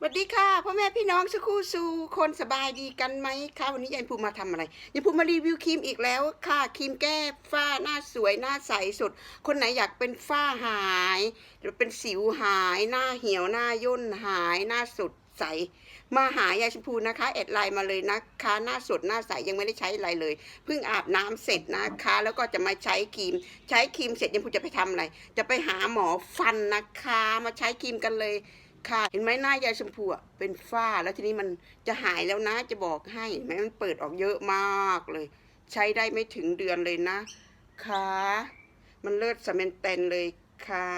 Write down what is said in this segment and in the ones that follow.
สวัสดีค่ะพ่อแม่พี่น้องสุขูสู่คนสบายดีกันไหมคะวันนี้ยายภูมิมาทำอะไรยายภูมิมารีวิวครีมอีกแล้วค่ะครีมแก้ฝ้าหน้าสวยหน้าใสสุดคนไหนอยากเป็นฝ้าหายหรือเป็นสิวหายหน้าเหี่ยวหน้าย่นหายหน้าสดใสมาหายายชมพูนะคะแอดไลน์มาเลยนะคะ หน้าสดหน้าใสยังไม่ได้ใช้อะไรเลยเพิ่งอาบน้ำเสร็จนะคะ แล้วก็จะมาใช้ครีม ใช้ครีมเสร็จยายชมพูจะไปทำอะไร จะไปหาหมอฟันนะคะ มาใช้ครีมกันเลย ค่ะ เห็นไหมหน้ายายชมพูอะเป็นฝ้าแล้วทีนี้มันจะหายแล้วนะจะบอกให้เห็นไหมมันเปิดออกเยอะมากเลย ใช้ได้ไม่ถึงเดือนเลยนะค่ะมันเลิศสเมนเตนเลยค่ะ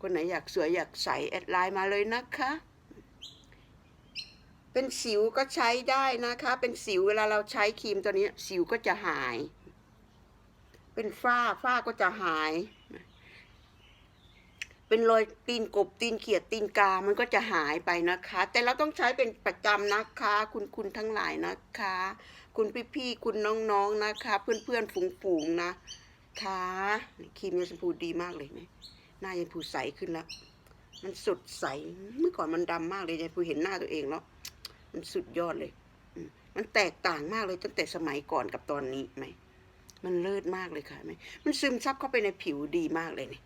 คนไหนอยากสวยอยากใสแอดไลน์มาเลยนะคะ เป็นสิวก็ใช้ได้นะคะ เป็นสิวเวลาเราใช้ครีมตัวนี้ สิวก็จะหาย เป็นฝ้าฝ้าก็จะหาย เป็นรอยตีนกบตีนเขียดตีนกา มันก็จะหายไปนะคะ แต่เราต้องใช้เป็นประจำนะคะ คุณคุณทั้งหลายนะคะ คุณพี่พี่ๆคุณน้องๆนะคะ เพื่อนเพื่อนฝูงฝูงๆนะคะครีมยาชมพูดีมากเลยไหมหน้ายายพูใสขึ้นแล้ว มันสดใสเมื่อก่อนมันดำมากเลยยายพูเห็นหน้าตัวเองแล้วมันสุดยอดเลยมันแตกต่างมากเลยตั้งแต่สมัยก่อนกับตอนนี้ไหมมันเลิศมากเลยค่ะไหมมันซึมซับเข้าไปในผิวดีมากเลยเนี่ย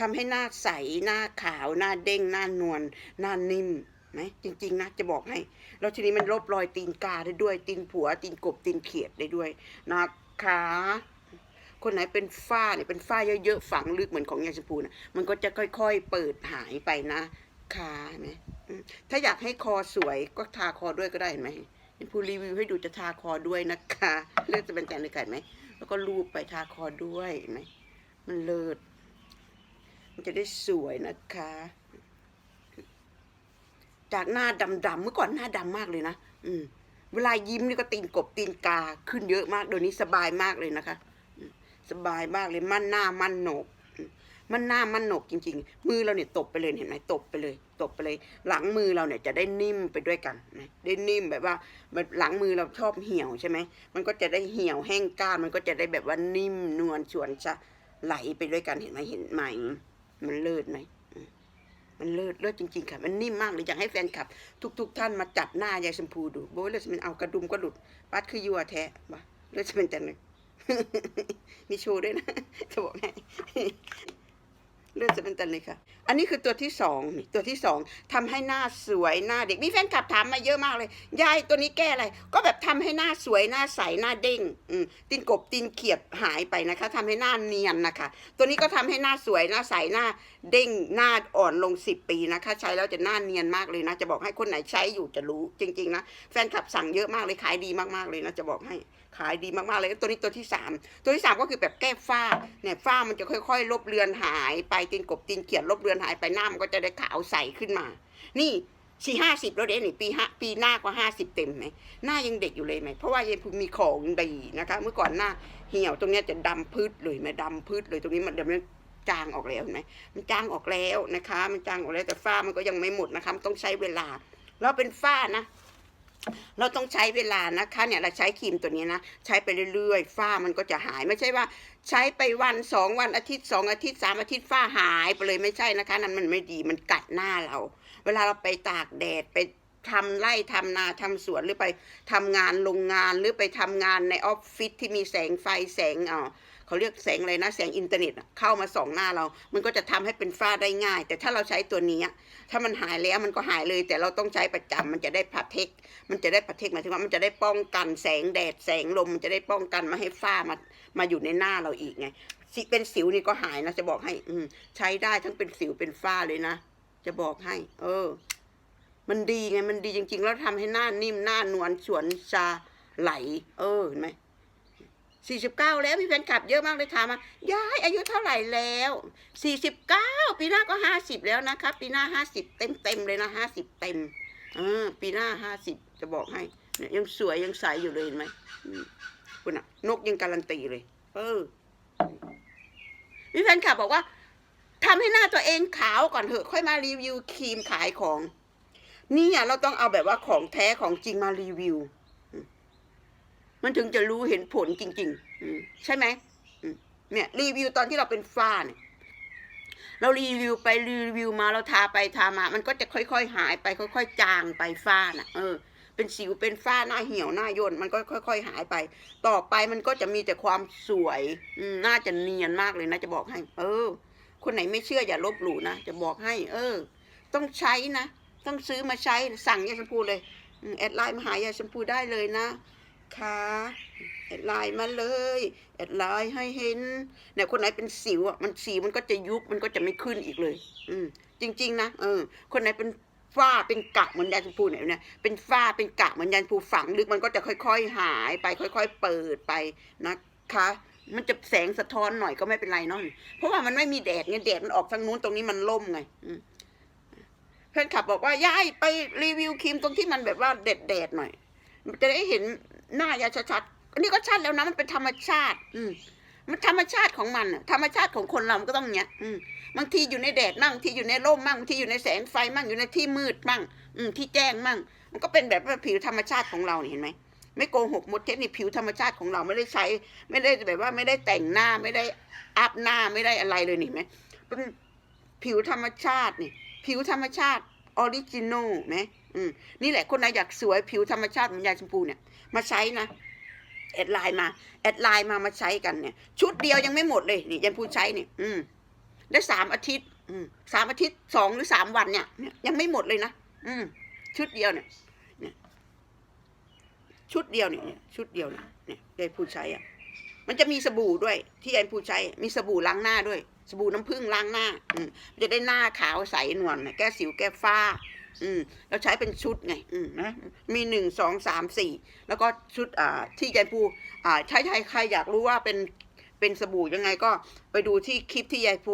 ทำให้หน้าใสหน้าขาวหน้าเด้งหน้านวลหน้านิ่มไหมจริง ๆนะจะบอกให้ แล้วทีนี้มันลบรอยตีนกาได้ด้วย ตีนผัว ตีนกบตีนเขียดได้ด้วยนะคะคนไหนเป็นฝ้าเนี่ยเป็นฝ้าเยอะๆฝังลึกเหมือนของยาชมพูนะมันก็จะค่อยๆเปิดหายไปนะค่ะเห็นไหมถ้าอยากให้คอสวยก็ทาคอด้วยก็ได้เห็นไหมยายพูรีวิวให้ดูจะทาคอด้วยนะคะ เลือกจะเป็นแกนเลยกันไหมแล้วก็ลูบไปทาคอด้วยเห็นไหมมันเลิศ มันจะได้สวยนะคะ จากหน้าดำๆเมื่อก่อนหน้าดำมากเลยนะอืมเวลายิ้มนี่ก็ตีนกบตีนกาขึ้นเยอะมากเดี๋ยวนี้สบายมากเลยนะคะ สบายมากเลยมั่นหน้ามั่นโหนกอืมมั่นหน้ามั่นโหนกจริง ๆ มือเราเนี่ยตบไปเลยเห็นไหมตบไปเลย ตบไปเลย หลังมือเราเนี่ยจะได้นิ่มไปด้วยกันนะได้นิ่มแบบว่าหลังมือเราชอบเหี่ยวใช่ไหมมันก็จะได้เหี่ยวแห้งก้านมันก็จะได้แบบว่านิ่มนวลชวนชะไหลไปด้วยกันเห็นไหมเห็นไหม มันเลิศไหมมันเลิศเลิศจริงๆค่ะ มันนิ่มมากเลยอยากให้แฟนคลับ ทุกๆท่านมาจับหน้ายายชมพูดูโบ้ยเลิศมันเอากระดุมก็หลุดปัดคือยัวแท้วะเลิศจะเป็นจังเลยมีโชว์ด้วยนะจะบอกให้ เลือดจะเป็นตันเลยค่ะ อันนี้คือตัวที่สองตัวที่สองทำให้หน้าสวยหน้าเด็กมีแฟนคลับถามมาเยอะมากเลย ยายตัวนี้แก้อะไร ก็แบบทำให้หน้าสวยหน้าใสหน้าเด้งอืมตีนกบตีนเขียดหายไปนะคะทำให้หน้าเนียนนะคะ ตัวนี้ก็ทำให้หน้าสวยหน้าใสหน้าเด้งหน้าอ่อนลงสิบปีนะคะ ใช้แล้วจะหน้าเนียนมากเลยนะ จะบอกให้คนไหนใช้อยู่จะรู้จริง ๆ นะแฟนคลับสั่งเยอะมากเลยขายดีมากๆเลยนะจะบอกให้ขายดีมากๆเลยตัวนี้ตัวที่สามตัวที่สามก็คือแบบแก้ฝ้าเนี่ยฝ้ามันจะค่อย ๆ ลบเลือนหายไปตีนกบตีนเขียดลบเลือนหายไปหน้ามันก็จะได้ขาวใสขึ้นมา นี่สี่ห้าสิบแล้วเด้นี่ปีห้าปีหน้าก็ห้าสิบเต็มไหมหน้ายังเด็กอยู่เลยไหมเพราะว่ายังมีของดีนะคะ เมื่อก่อนหน้าเหี่ยวตรงนี้จะดำพืชเลยไหมดำพืชเลยตรงนี้มันเดี๋ยวมันจางออกแล้วเห็นไหมมันจางออกแล้วนะคะ มันจางออกแล้วแต่ฝ้ามันก็ยังไม่หมดนะคะต้องใช้เวลาเราเป็นฝ้านะ เราต้องใช้เวลานะคะเนี่ยเราใช้ครีมตัวนี้นะ ใช้ไปเรื่อยๆ ฝ้ามันก็จะหายไม่ใช่ว่า ใช้ไปวันสองวันอาทิตย์สองอาทิตย์สามอาทิตย์ฝ้าหายไปเลยไม่ใช่นะคะ นั่นมันไม่ดีมันกัดหน้าเรา เวลาเราไปตากแดดไปทำไร่ทำนาทำสวนหรือไปทำงานโรงงานหรือไปทำงานในออฟฟิศที่มีแสงไฟแสงอ่า เขาเรียกแสงอะไรนะแสงอินเทอร์เน็ตเข้ามาส่องหน้าเรา มันก็จะทำให้เป็นฝ้าได้ง่าย แต่ถ้าเราใช้ตัวนี้ ถ้ามันหายแล้วมันก็หายเลย แต่เราต้องใช้ประจำมันจะได้พัเทค มันจะได้ปะเทคหมายถึงว่ามันจะได้ป้องกันแสงแดดแสงลมมันจะได้ป้องกันไม่ให้ฝ้ามามาอยู่ในหน้าเราอีกไงสิเป็นสิวนี่ก็หายนะจะบอกให้ อืใช้ได้ทั้งเป็นสิวเป็นฝ้าเลยนะจะบอกให้ เออ มันดีไงมันดีจริง ๆ แล้วทำให้หน้านิ่มหน้านวลสวนชาไหล เออเห็นไหม สี่สิบเก้าแล้วมีแฟนคลับเยอะมากเลยถามมายายอายุเท่าไหร่แล้วสี่สิบเก้าปีหน้าก็ห้าสิบแล้วนะครับ ปีหน้าห้าสิบเต็มเต็มเลยนะห้าสิบเต็มเออปีหน้าห้าสิบจะบอกให้เนี่ยยังสวยยังใสอยู่เลยเห็นไหมคุณอะนกยังการันตีเลย เออมีแฟนคลับบอกว่าทำให้หน้าตัวเองขาวก่อนเถอะ ค่อยมารีวิวครีมขายของ นี่อะเราต้องเอาแบบว่าของแท้ของจริงมารีวิว มันถึงจะรู้เห็นผลจริงๆใช่ไหมเนี่ยรีวิวตอนที่เราเป็นฝ้าเนี่ยเรารีวิวไปรีวิวมาเราทาไปทามา มันก็จะค่อยๆหายไปค่อย ๆ จางไปฝ้าน่ะ เออ เป็นสิวเป็นฝ้าหน้าเหี่ยวหน้าย่นมันก็ค่อย ๆ หายไป ต่อไปมันก็จะมีแต่ความสวยอืมน่าจะเนียนมากเลยนะจะบอกให้ เออ คนไหนไม่เชื่ออย่าลบหลู่นะจะบอกให้ เออ ต้องใช้นะต้องซื้อมาใช้สั่งยาแชมพูเลยแอดไลน์มาหายาแชมพูได้เลยนะ ค่ะแอดไลน์มาเลยแอดไลน์ให้เห็นเนี่ยคนไหนเป็นสิวอะมันสิวมันก็จะยุบมันก็จะไม่ขึ้นอีกเลย อืมจริง ๆ นะเออ คนไหนเป็นฝ้าเป็นกะเหมือนยาแชมพูเนี่ยเนี่ยเป็นฝ้าเป็นกะเหมือนยาแชมพูฝังลึกมันก็จะค่อย ๆ หายไปค่อย ๆ เปิดไปนะคะ มันจะแสงสะท้อนหน่อยก็ไม่เป็นไรเนาะเพราะว่ามันไม่มีแดดไงแดดมันออกทางนู้นตรงนี้มันล่มไงเพื่อนขับบอกว่ายายไปรีวิวครีมตรงที่มันแบบว่าเด็ดเดดๆหน่อยจะได้เห็น หน้ายาชัดๆอันนี้ก็ชัดแล้วนะมันเป็นธรรมชาติ อืมมันธรรมชาติของมันอะธรรมชาติของคนเรามันก็ต้องเงี้ยอืมบางทีอยู่ในแดดมั่งบางทีอยู่ในร่มมั่งบางทีอยู่ในแสงไฟมั่งอยู่ในที่มืดมั่ง อืมที่แจ้งมั่ง มันก็เป็นแบบว่าผิวธรรมชาติของเรานี่เห็นไหมไม่โกหกหมดเทคนิคผิวธรรมชาติของเราไม่ได้ใช้ ไม่ได้แบบว่าไม่ได้แต่งหน้าไม่ได้อัพหน้าไม่ได้อะไรเลยนี่เห็นไหมเป็นผิวธรรมชาตินี่ ผิวธรรมชาติออริจินอลไหมอืมนี่แหละคนไหนอยากสวยผิวธรรมชาติเหมือนยาชมพูเนี่ย มาใช้นะแอดไลน์มาแอดไลน์มามาใช้กันเนี่ย ชุดเดียวยังไม่หมดเลยนี่ยาชมพูใช้เนี่ยอืมได้สามอาทิตย์ อืมสามอาทิตย์สองหรือสามวันเนี่ยเนี่ยยังไม่หมดเลยนะอืมชุดเดียวเนี่ยเนี่ยชุดเดียวเนี่ยชุดเดียวเนี่ยเนี่ยยายผู้ใช้อะ มันจะมีสบู่ด้วย ที่ยายผู้ใช้มีสบู่ล้างหน้าด้วย สบู่น้ำผึ้งล้างหน้า อืมจะได้หน้าขาวใสนวลแก้สิวแก้ฝ้า อืมเราใช้เป็นชุดไงอืมนะมีหนึ่งสองสามสี่แล้วก็ชุดอ่าที่ยายภูอ่าใช้ใครใครอยากรู้ว่าเป็นเป็นสบู่ยังไงก็ไปดูที่คลิปที่ยายภู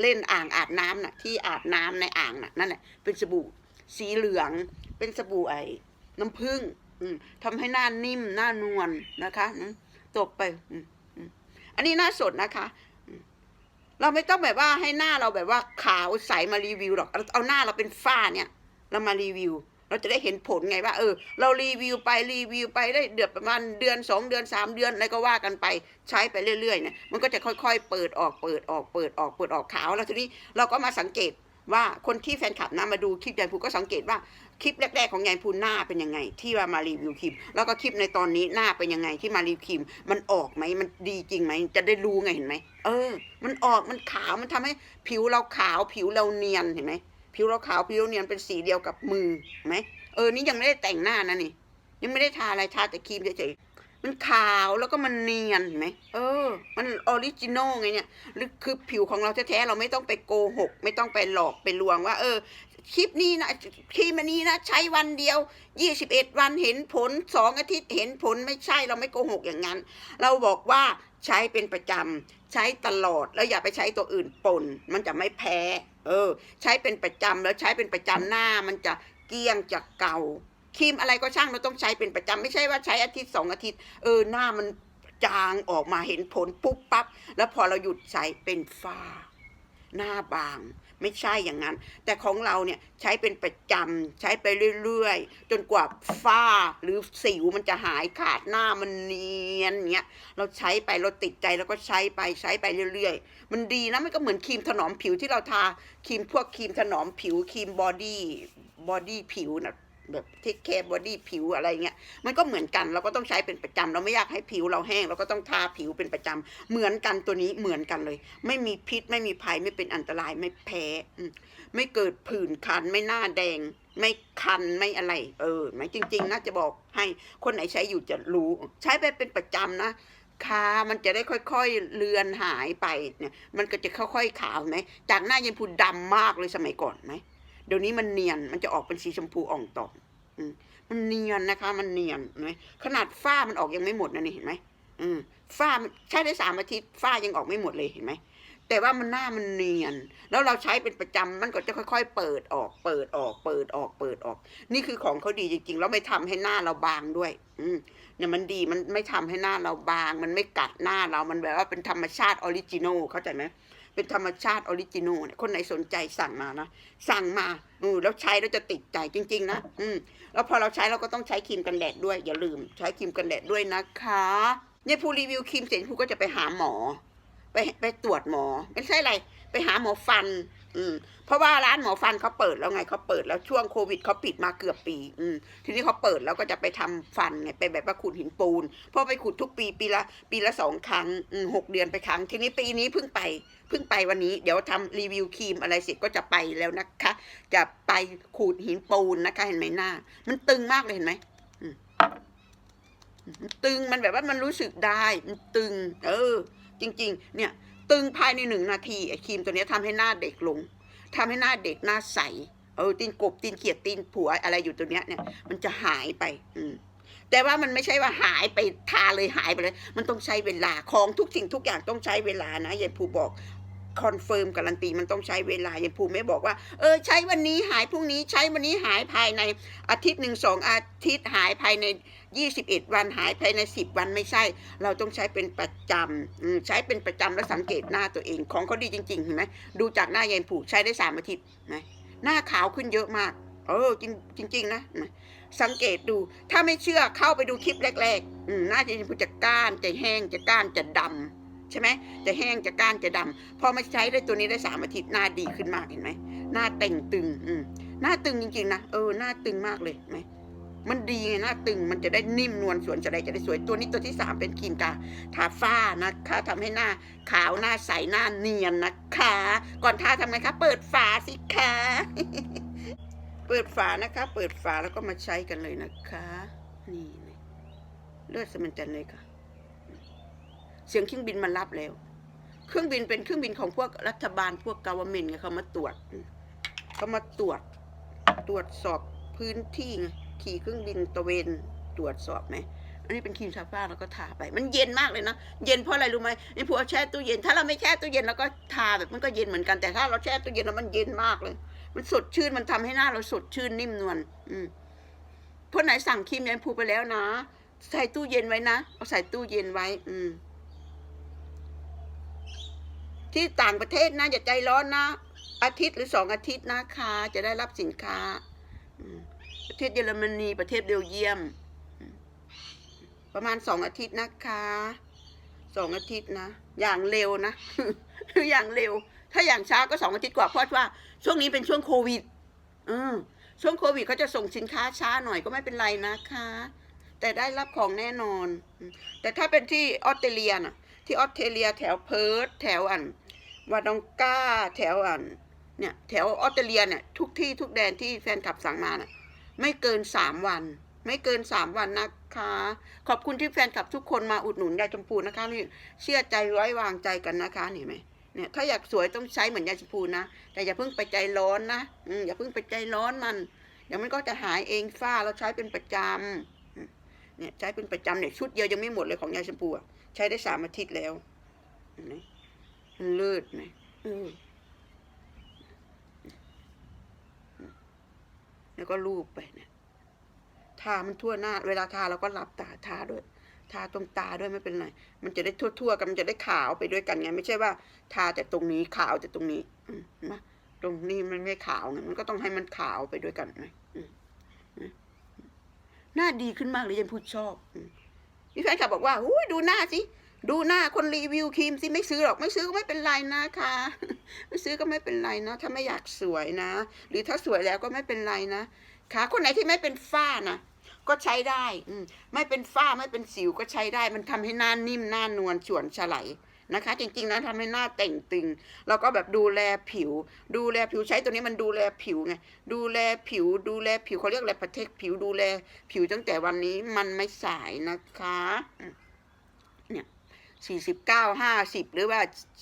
เล่นอ่างอาบน้ำน่ะที่อาบน้ำในอ่างน่ะนั่นแหละเป็นสบู่สีเหลือง เป็นสบู่ไอ้น้ำผึ้งอืมทำให้หน้านิ่มหน้านวลนะคะตบไปอืมอันนี้หน้าสดนะคะเราไม่ต้องแบบว่าให้หน้าเราแบบว่าขาวใสมารีวิวหรอก เอาเอาหน้าเราเป็นฝ้าเนี่ย เรามารีวิว เราจะได้เห็นผลไงว่า เออ เรารีวิวไปรีวิวไปได้เดือนประมาณเดือนสองเดือนสามเดือนอะไรก็ว่ากันไปใช้ไปเรื่อยๆเนี่ยมันก็จะค่อยๆ เปิดออกเปิดออกเปิดออกเปิดออกขาวแล้วทีนี้เราก็มาสังเกตว่าคนที่แฟนคลับนะมาดูคลิปยายภูก็สังเกตว่าคลิปแรกๆของยายภูหน้าเป็นยังไง ที่ว่ามารีวิวครีมแล้วก็คลิปในตอนนี้หน้าเป็นยังไงที่มารีวิวครีมมันออกไหมมันดีจริงไหมจะได้รู้ไงเห็นไหมเออ มันออกมันขาวมันทำให้ผิวเราขาวผิวเราเนียนเห็นไหม ผิวเราขาวผิวเราเนียนเป็นสีเดียวกับมือไหมเออนี่ยังไม่ได้แต่งหน้านะนี่ ยังไม่ได้ทาอะไรทาแต่ครีมเฉยๆมันขาวแล้วก็มันเนียนเห็นไหมเออ มันออริจินอลไงเนี่ยหรือคือผิวของเราแท้ๆเราไม่ต้องไปโกหก ไม่ต้องไปหลอกไปลวงว่า เออคลิปนี้นะครีมอันนี้นะ ใช้วันเดียวยี่สิบเอ็ดวันเห็นผลสองอาทิตย์เห็นผลไม่ใช่เราไม่โกหกอย่างนั้น เราบอกว่าใช้เป็นประจำใช้ตลอดแล้วอย่าไปใช้ตัวอื่นปนมันจะไม่แพ้ เออ ใช้เป็นประจำแล้วใช้เป็นประจำหน้ามันจะเกลี้ยงจากเก่าครีมอะไรก็ช่างเราต้องใช้เป็นประจำไม่ใช่ว่าใช้อาทิตย์สองอาทิตย์ เออหน้ามันจางออกมาเห็นผลปุ๊บปั๊บแล้วพอเราหยุดใช้เป็นฝ้า หน้าบาง ไม่ใช่อย่างนั้น แต่ของเราเนี่ยใช้เป็นประจำใช้ไปเรื่อยๆ จนกว่าฝ้าหรือสิวมันจะหายขาดหน้ามันเนียนเงี้ยเราใช้ไปเราติดใจแล้วก็ใช้ไปใช้ไปเรื่อยๆ มันดีนะมันก็เหมือนครีมถนอมผิวที่เราทาครีมพวกครีมถนอมผิวครีมบอดี้บอดี้ผิวนะแบบเทคแคร์บอดี้ผิวอะไรเงี้ยมันก็เหมือนกันเราก็ต้องใช้เป็นประจำเราไม่อยากให้ผิวเราแห้ง เราก็ต้องทาผิวเป็นประจำเหมือนกันตัวนี้เหมือนกันเลย ไม่มีพิษไม่มีภัยไม่เป็นอันตรายไม่แพ้ไม่เกิดผื่นคันไม่หน้าแดง ไม่คันไม่อะไร เออไหมจริง ๆนะจะบอกให้คนไหนใช้อยู่จะรู้ ใช้ไปเป็นประจำนะ ค่ะมันจะได้ค่อยๆเลือนหายไปเนี่ย มันก็จะค่อยๆขาวไหมจากหน้ายังพูดำมากเลยสมัยก่อนไหมเดี๋ยวนี้มันเนียนมันจะออกเป็นสีชมพูอ่องตองอืมมันเนียนนะคะ มันเนียนเห็นไหมขนาดฝ้ามันออกยังไม่หมดนะนี่เห็นไหมอืมฝ้าใช้ได้สามอาทิตย์ฝ้ายังออกไม่หมดเลยเห็นไหม แต่ว่ามันหน้ามันเนียน แล้วเราใช้เป็นประจำมันก็จะค่อย ๆ เปิดออกเปิดออกเปิดออกเปิดออก นี่คือของเขาดีจริงๆแล้วไม่ทำให้หน้าเราบางด้วย อืมเนี่ยมันดีมันไม่ทำให้หน้าเราบาง มันไม่กัดหน้าเรามันแบบว่าเป็นธรรมชาติออริจินอลเข้าใจไหมเป็นธรรมชาติออริจินอลเนี่ยคนไหนสนใจสั่งมานะ สั่งมาอือแล้วใช้แล้วจะติดใจจริง ๆ นะ อืมแล้วพอเราใช้เราก็ต้องใช้ครีมกันแดดด้วยอย่าลืม ใช้ครีมกันแดดด้วยนะคะเนี่ยผู้รีวิวครีมเสร็จผู้ก็จะไปหาหมอ ไปไปตรวจหมอ ไม่ใช่อะไร ไปหาหมอฟัน อืม เพราะว่าร้านหมอฟันเขาเปิดแล้วไงเขาเปิดแล้วช่วงโควิดเขาปิดมาเกือบปี อืม ทีนี้เขาเปิดแล้วก็จะไปทำฟันไงไปแบบว่าขุดหินปูนเพราะไปขุดทุกปีปีละ ปีละสองครั้งอืมหกเดือนไปครั้ง ทีนี้ปีนี้เพิ่งไปเพิ่งไปวันนี้ เดี๋ยวทำรีวิวครีมอะไรเสร็จก็จะไปแล้วนะคะ จะไปขูดหินปูนนะคะ เห็นไหมหน้า มันตึงมากเลยเห็นไหมตึงมันแบบว่ามันรู้สึกได้ มันตึง เออ จริง ๆ เนี่ย ตึงภายในหนึ่งนาทีไอ้ครีมตัวนี้ยทำให้หน้าเด็กลงทำให้หน้าเด็กหน้าใส เออตีนกบตีนเขียดตีนผัวอะไรอยู่ตัวเนี้ยเนี่ย มันจะหายไป อืมแต่ว่ามันไม่ใช่ว่าหายไปทาเลยหายไปเลย มันต้องใช้เวลาของทุกสิ่งทุกอย่างต้องใช้เวลานะยายภูบอก คอนเฟิร์มการันตีมันต้องใช้เวลายายภูไม่บอกว่า เออใช้วันนี้หายพรุ่งนี้ใช้วันนี้หายภายในอาทิตย์หนึ่งสองอาทิตย์หายภายในยี่สิบเอ็ดวันหายภายในสิบวันไม่ใช่ เราต้องใช้เป็นประจำใช้เป็นประจำแล้วสังเกตหน้าตัวเองของเขาดีจริงๆเห็นไหมดูจากหน้ายายภูใช้ได้สามอาทิตย์นะหน้าขาวขึ้นเยอะมากเออจริงจริงๆนะ สังเกตดูถ้าไม่เชื่อเข้าไปดูคลิปแรกๆหน้าจะจะก้านจะแห้งจะก้านจะดำ ใช่ไหมจะแห้งจะก้านจะดำพอมาใช้ได้ตัวนี้ได้สามอาทิตย์หน้าดีขึ้นมากเห็นไหมหน้าเต่งตึงอืมหน้าตึงจริงๆนะเออหน้าตึงมากเลยไหมมันดีไงหน้าตึงมันจะได้นิ่มนวลสวนจะได้จะได้สวยตัวนี้ตัวที่สามเป็นครีมกาทาฝ้านะคะทำให้หน้าขาวหน้าใสหน้าเนียนนะคะ ก่อนทาทำไงคะ เปิดฝาสิคะเปิดฝานะคะ เปิดฝาแล้วก็มาใช้กันเลยนะคะ นี่เลยเลือดสมันจันเลยค่ะ เสียงเครื่องบินมารับแล้ว เครื่องบินเป็นเครื่องบินของพวกรัฐบาลพวกกาวเมนไงเขามาตรวจเขามาตรวจ ตรวจสอบพื้นที่ขี่เครื่องบินตะเวนตรวจสอบไหมอันนี้เป็นครีมทาฝ้าแล้วก็ทาไป มันเย็นมากเลยนะ เย็นเพราะอะไรรู้ไหมนี่พวแช่ตู้เย็น ถ้าเราไม่แช่ตู้เย็นเราก็ทาแบบมันก็เย็นเหมือนกัน แต่ถ้าเราแช่ตู้เย็นแล้วมันเย็นมากเลย มันสดชื่น มันทำให้หน้าเราสดชื่นนิ่มนวล อืมพวกไหนสั่งครีมยันพูไปแล้วนะ ใส่ตู้เย็นไว้นะ เอาใส่ตู้เย็นไว้ อืม ที่ต่างประเทศนะ อย่าใจร้อนนะ อาทิตย์หรือสองอาทิตย์นะคะ จะได้รับสินค้า ประเทศเยอรมนีประเทศเบลเยียม ประมาณสองอาทิตย์นะคะสองอาทิตย์นะ อย่างเร็วนะ อย่างเร็ว ถ้าอย่างช้าก็สองอาทิตย์กว่าเพราะว่า ช่วงนี้เป็นช่วงโควิดอืมช่วงโควิดเขาจะส่งสินค้าช้าหน่อยก็ไม่เป็นไรนะคะ แต่ได้รับของแน่นอน แต่ถ้าเป็นที่ออสเตรเลียนะที่ออสเตรเลียแถวเพิร์ธแถวอัน วาดองกาแถวอันเนี่ยแถวออสเตรเลียเนี่ยทุกที่ทุกแดนที่แฟนคลับสั่งมาน่ะไม่เกินสามวัน ไม่เกินสามวันนะคะ ขอบคุณที่แฟนคลับทุกคนมาอุดหนุนยายชมพูนะคะนี่เชื่อใจไว้วางใจกันนะคะนี่เห็นไหมเนี่ยถ้าอยากสวยต้องใช้เหมือนยายชมพูนะ แต่อย่าเพิ่งไปใจร้อนนะอืมอย่าเพิ่งไปใจร้อนมันเดี๋ยวมันก็จะหายเองฝ้าเราใช้เป็นประจำเนี่ยใช้เป็นประจำเนี่ยชุดเดียวยังไม่หมดเลยของยายชมพูใช้ได้สามอาทิตย์แล้วนไห มมันเลิศไหมเออแล้วก็ลูบไปเนี่ยทามันทั่วหน้า เวลาทาเราก็หลับตาทาด้วย ทาตรงตาด้วยไม่เป็นไร มันจะได้ทั่วๆกันมันจะได้ขาวไปด้วยกันไง ไม่ใช่ว่า ทาแต่ตรงนี้ขาวแต่ตรงนี้ อืมเห็นไหมตรงนี้มันไม่ขาวไงมันก็ต้องให้มันขาวไปด้วยกันไหมอืมนะหน้าดีขึ้นมากเลยยันพูดชอบอืมพี่แฟนคลับบอกว่าอุ้ยดูหน้าสิ ดูหน้าคนรีวิวครีมสิไม่ซื้อหรอกไม่ซื้อก็ไม่เป็นไรนะคะ ไม่ซื้อก็ไม่เป็นไรนะถ้าไม่อยากสวยนะ หรือถ้าสวยแล้วก็ไม่เป็นไรนะคะคนไหนที่ไม่เป็นฝ้านะก็ใช้ได้อืมไม่เป็นฝ้าไม่เป็นสิวก็ใช้ได้ มันทำให้หน้านิ่มหน้านวลฉ่วนฉไลนะคะ จริงๆนะทำให้หน้าเต่งตึงแล้วก็แบบดูแลผิว ดูแลผิวใช้ตัวนี้มันดูแลผิวไงดูแลผิว ดูแลผิวเขาเรียกอะไรประเทศผิวดูแล ผิวตั้งแต่วันนี้มันไม่สายนะคะอื สี่สิบเก้าห้าสิบหรือว่า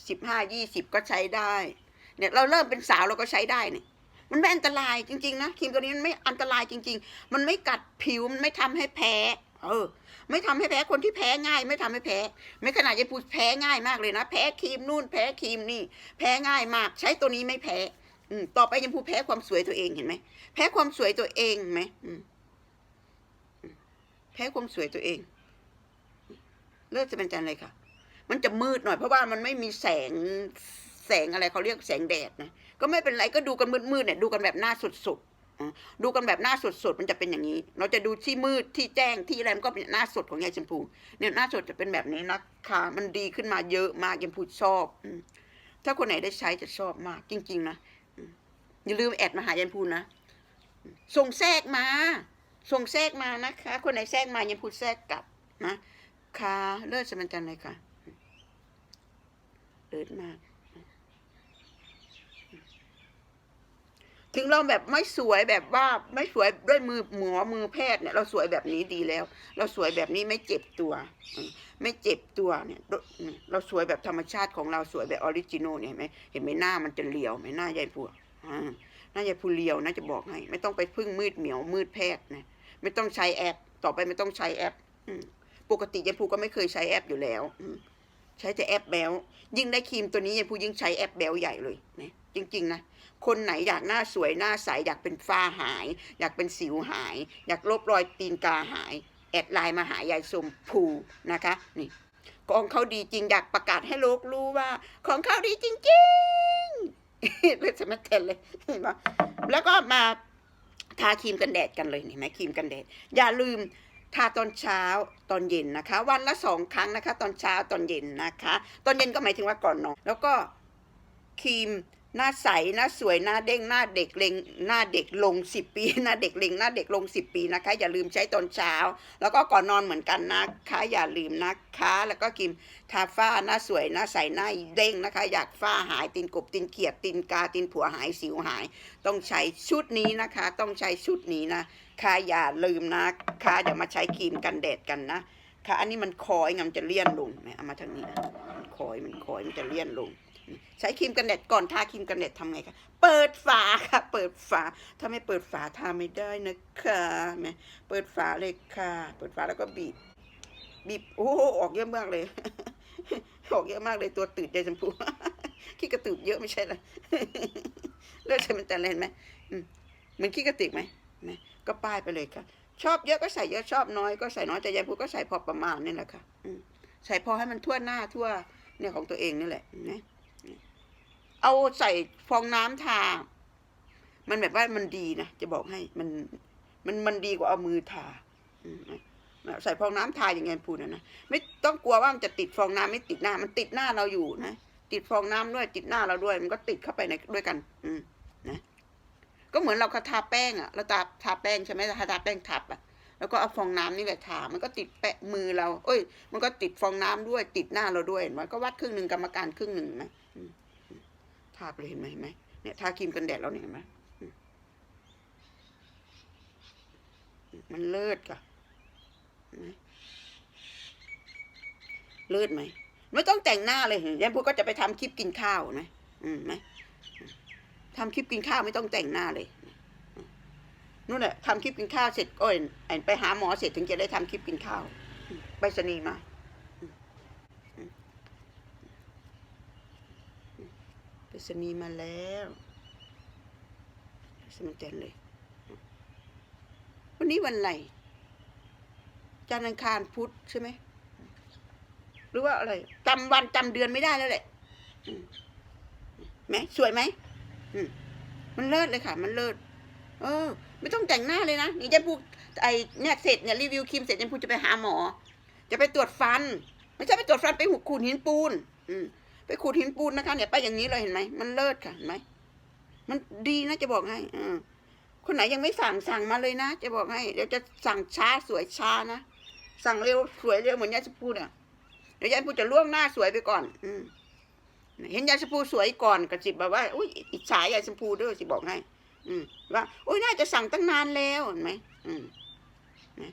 สิบห้ายี่สิบก็ใช้ได้ เนี่ยเราเริ่มเป็นสาวเราก็ใช้ได้เนี่ยมันไม่อันตรายจริง ๆ นะครีมตัวนี้มันไม่อันตรายจริง ๆ มันไม่กัดผิวมันไม่ทำให้แพ้เออ ไม่ทำให้แพ้คนที่แพ้ง่าย ไม่ทำให้แพ้ ไม่ขนาดยายพูดแพ้ง่ายมากเลยนะ แพ้ครีมนู่นแพ้ครีมนี่ แพ้ง่ายมาก ใช้ตัวนี้ไม่แพ้ อืต่อไปยังพูดแพ้ความสวยตัวเองเห็นไหมแพ้ความสวยตัวเองไหมอืมอืมแพ้ความสวยตัวเอง เลิกจะเป็นจันเลยค่ะ มันจะมืดหน่อย เพราะว่ามันไม่มีแสงแสงอะไรเขาเรียกแสงแดดนะก็ไม่เป็นไรก็ดูกันมืดๆเนี่ยดูกันแบบหน้าสุดอะดูกันแบบหน้าสดๆมันจะเป็นอย่างนี้ เราจะดูที่มืดที่แจ้งที่อะไรมันก็เป็นหน้าสดของยายชมพูเนี่ยหน้าสดจะเป็นแบบนี้นะคะมันดีขึ้นมาเยอะมากยายชมพูชอบถ้าคนไหนได้ใช้จะชอบมาก จริง ๆ นะอืมอย่าลืมแอดมาหายายชมพูนะส่งแทรกมา ส่งแทรกมานะคะ คนไหนแทรกมายายชมพูแทรกกลับนะค่ะเลิศสมันจันเลยค่ะ เลิศมาก ถึงเราแบบไม่สวยแบบว่าไม่สวยด้วยมือหมอมือแพทย์เนี่ย เราสวยแบบนี้ดีแล้ว เราสวยแบบนี้ไม่เจ็บตัว ไม่เจ็บตัวเนี่ย เราสวยแบบธรรมชาติของเราสวยแบบออริจินอลเนี่ยเห็นไหมเห็นไหมหน้ามันจะเรียวไหมหน้ายายผัวหน้ายายผู้เรียวนะจะบอกให้ ไม่ต้องไปพึ่งมืดเหมียวมืดแพทย์นะไม่ต้องใช้แอป ต่อไปไม่ต้องใช้แอปปกติยายผูก็ไม่เคยใช้แอปอยู่แล้วอื ใช้แต่แอปแบลยิ่งได้ครีมตัวนี้ยายผูยิ่งใช้แอปแบลใหญ่เลยนะจริง ๆ นะ คนไหนอยากหน้าสวยหน้าใสอยากเป็นฝ้าหาย อยากเป็นสิวหาย อยากลบรอยตีนกาหาย แอดไลน์มาหายายสมภูนะคะนี่ของเขาดีจริงอยากประกาศให้โลกรู้ว่า ของเขาดีจริงๆเลยจะมาเทนเลยเห็นปะแล้วก็มาทาครีมกันแดดกันเลยเห็นไหมครีมกันแดด อย่าลืม ทาตอนเช้าตอนเย็นนะคะ วันละสองครั้งนะคะ ตอนเช้าตอนเย็นนะคะ ตอนเย็นก็หมายถึงว่าก่อนนอนแล้วก็ครีมหน้าใสหน้าสวยหน้าเด้งหน้าเด็กเลงหน้าเด็กลงสิบปีหน้าเด็กเลงหน้าเด็กลงสิบปีนะคะ อย่าลืมใช้ตอนเช้า แล้วก็ก่อนนอนเหมือนกันนะคะอย่าลืมนะคะ แล้วก็ครีมทาฝ้าหน้าสวยหน้าใสหน้าเด้งนะคะ อยากฝ้าหายตีนกบตีนเขียดตีนกาตีนผัวหายสิวหาย ต้องใช้ชุดนี้นะคะ ต้องใช้ชุดนี้นะ ค่ะอย่าลืมนะค่ะอย่ามาใช้ครีมกันแดดกันนะค่ะอันนี้มันคอยงามจะเลี่ยนลงไหมเอามาทางนี้นะมันคอยมันคอยมันจะเลี่ยนลง ใช้ครีมกันแดดก่อนทาครีมกันแดดทำไงคะเปิดฝาค่ะ เปิดฝาถ้าไม่เปิดฝาทาไม่ได้นะคะแหมเปิดฝาเลยค่ะ เปิดฝาแล้วก็บีบบีบโอ้โหออกเยอะมากเลยออกเยอะมากเลยตัวตืดใจชมพูขี้กระตืบเยอะไม่ใช่หรอเลือดใช่มันแต่เล่นไหมมันขี้กระติกไหมไหม ก็ป้ายไปเลยค่ะ ชอบเยอะก็ใส่เยอะชอบน้อยก็ใส่น้อยแต่ยายพูก็ใส่พอประมาณนี่แหละค่ะอืใส่พอให้มันทั่วหน้าทั่วเนี่ยของตัวเองนี่แหละนะเอาใส่ฟองน้ำทา มันแบบว่ามันดีนะจะบอกให้มันมันมันดีกว่าเอามือทาอืใส่ฟองน้ำทาอย่างไงพูดนะนะไม่ต้องกลัวว่ามันจะติดฟองน้ำไม่ติดหน้า มันติดหน้าเราอยู่นะติดฟองน้ำด้วยติดหน้าเราด้วย มันก็ติดเข้าไปในด้วยกัน อืมนะ ก็เหมือนเราทาแป้งอะเราทาทาแป้งใช่ไหมทาทาแป้งทับอะแล้วก็เอาฟองน้ำนี่แหละทา มันก็ติดแปะมือเรา เอ้ย มันก็ติดฟองน้ำด้วย ติดหน้าเราด้วยเห็นไหมก็วัดครึ่งหนึ่งกรรมการครึ่งหนึ่งไหมทาไปเลยเห็นไหมเห็นไหมเนี่ยทาครีมกันแดดแล้วเนี่ยเห็นไหมมันเลิศกะเห็นไหมเลิศไหม ไม่ต้องแต่งหน้าเลยเห็นยันพูดก็จะไปทำคลิปกินข้าวไหมอืมไหม ทำคลิปกินข้าวไม่ต้องแต่งหน้าเลยนู่นแหละทำคลิปกินข้าวเสร็จก็เห็นไปหาหมอเสร็จถึงจะได้ทำคลิปกินข้าวไปสนีมาไปรษณีมาแล้วสมันเจนเลย วันนี้วันอะไรจันทร์อังคารพุธใช่ไหมหรือว่าอะไรจำวันจำเดือนไม่ได้แล้วแหละไหมสวยไหม มันเลิศเลยค่ะ มันเลิศเออ ไม่ต้องแต่งหน้าเลยนะนี่จะพูดไอเนี่ยเสร็จเนี่ยรีวิวครีมเสร็จจะพูดจะไปหาหมอ จะไปตรวจฟัน ไม่ใช่ไปตรวจฟันไปหุขูดหินปูน อืมไปขูดหินปูนนะคะเนี่ยไปอย่างนี้เลยเห็นไหมมันเลิศค่ะเห็นไหมมันดีนะจะบอกให้ออคนไหนยังไม่สั่งสั่งมาเลยนะ จะบอกให้เดี๋ยวจะสั่งช้าสวยช้านะสั่งเร็วสวยเร็วเหมือนยายชมพูเนี่ยเดี๋ยวยายพูดจะล่วงหน้าสวยไปก่อน อืม เห็นยายชมพูสวยก่อนกระจิบแบบว่าอุ้ยอิจฉายายชมพูด้วยสิบอกให้ อืมว่าอุ้ยน่าจะสั่งตั้งนานแล้วเห็นไหมอืมนะ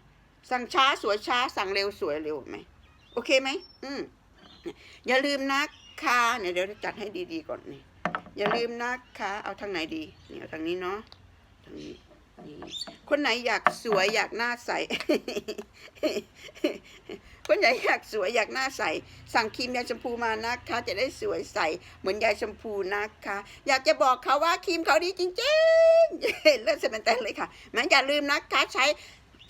สั่งช้าสวยช้าสั่งเร็วสวยเร็วเห็นไหมโอเคไหมอืมอย่าลืมนะคะเนี่ยเดี๋ยวจะจัดให้ดีๆก่อนนี่อย่าลืมนะคะเอาทางไหนดีเนี่ยเอาทางนี้เนาะทางนี้ คนไหนอยากสวยอยากหน้าใส คนไหนอยากสวยอยากหน้าใส สั่งครีมยาชมพูมานะคะ จะได้สวยใสเหมือนยาชมพูนะคะ อยากจะบอกเขาว่าครีมเขาดีจริงๆเลิศเสมันแต่เลยค่ะแม้อย่าลืมนะคะใช้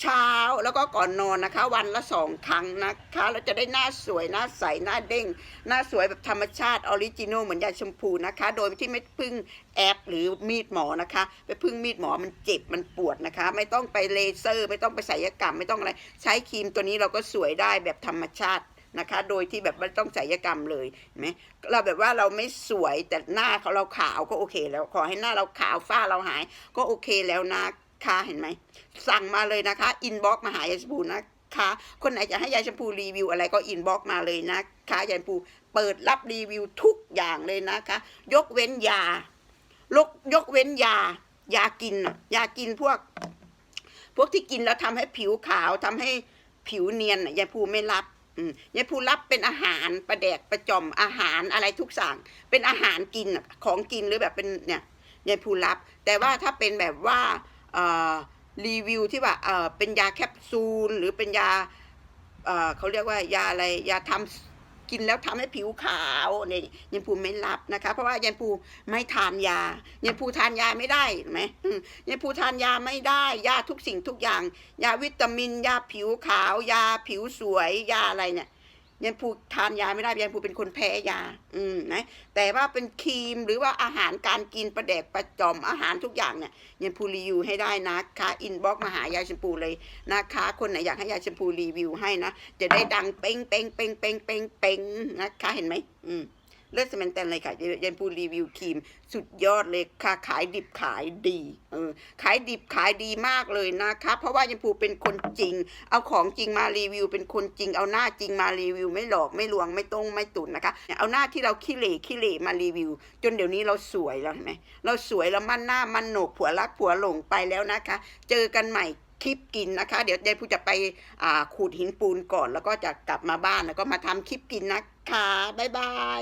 เช้าแล้วก็ก่อนนอนนะคะ วันละสองครั้งนะคะเราจะได้หน้าสวยหน้าใสหน้าเด้ง หน้าสวยแบบธรรมชาติออริจินอลเหมือนยาชมพูนะคะ โดยที่ไม่พึ่งแอปหรือมีดหมอนะคะ ไปพึ่งมีดหมอมันเจ็บมันปวดนะคะ ไม่ต้องไปเลเซอร์ ไม่ต้องไปศัลยกรรมไม่ต้องอะไรใช้ครีมตัวนี้เราก็สวยได้แบบธรรมชาตินะคะ โดยที่แบบไม่ต้องศัลยกรรมเลยเห็นไหมเราแบบว่าเราไม่สวยแต่หน้าเขาเราขาวก็โอเค แล้วขอให้หน้าเราขาวฝ้าเราหายก็โอเคแล้วนะ คะเห็นไหมสั่งมาเลยนะคะอินบ็อกมาหายายชมพูนะคะ คนไหนจะให้ยายชมพูรีวิวอะไรก็อินบ็อกมาเลยนะคะยายชมพูเปิดรับรีวิวทุกอย่างเลยนะคะ ยกเว้นยาลกยกเว้นยายากินยากินพวก พวกที่กินแล้วทำให้ผิวขาวทำให้ผิวเนียนน่ะยายภูไม่รับยายภูรับเป็นอาหารประแดกประจอมอาหารอะไรทุกสั่งเป็นอาหารกินของกินหรือแบบเป็นเนี่ยยายภูรับ แต่ว่าถ้าเป็นแบบว่า รีวิวที่ว่าเป็นยาแคปซูล หรือเป็นยาเเขาเรียกว่ายาอะไรยาทำกินแล้วทำให้ผิวขาวเนี่ยยายภูไม่รับนะคะ เพราะว่ายายภูไม่ทานยายายภูทานยาไม่ได้ไหมยายภูทานยาไม่ได้ยาทุกสิ่งทุกอย่าง ยาวิตามิน ยาผิวขาวยาผิวสวยยาอะไรเนี่ย ยายภูทานยาไม่ได้ยายภูเป็นคนแพ้ยา อืมนะแต่ว่าเป็นครีมหรือว่าอาหารการกินประแดกประจอมอาหารทุกอย่างเนี่ยยายภูรีวิวให้ได้นะคะอินบ็อกมาหายายชมพูเลยนะคะ คนไหนอยากให้ยายชมพูรีวิวให้นะจะได้ดังเป้งเป้งเป้งเป้งเป้งเป้งนะคะเห็นไหมอืม เลือดสแมนแตนเลยค่ะยันพูรีวิวครีม สุดยอดเลยค่ะ ขายดิบขายดีเออขายดิบขายดีมากเลยนะคะ เพราะว่ายันพูเป็นคนจริง เอาของจริงมารีวิว เป็นคนจริง เอาหน้าจริงมารีวิว ไม่หลอกไม่ลวงไม่ตรงไม่ตุนนะคะ เอาหน้าที่เราขี้เหร่ขี้เหร่มารีวิว จนเดี๋ยวนี้เราสวยแล้วเห็นไหมเราสวยแล้วมันหน้ามันโหนกผัวรักผัวหลงไปแล้วนะคะ เจอกันใหม่คลิปกินนะคะ เดี๋ยวยายพูจะไปขูดหินปูนก่อน แล้วก็จะกลับมาบ้านแล้วก็มาทำคลิปกินนะคะ บ๊ายบาย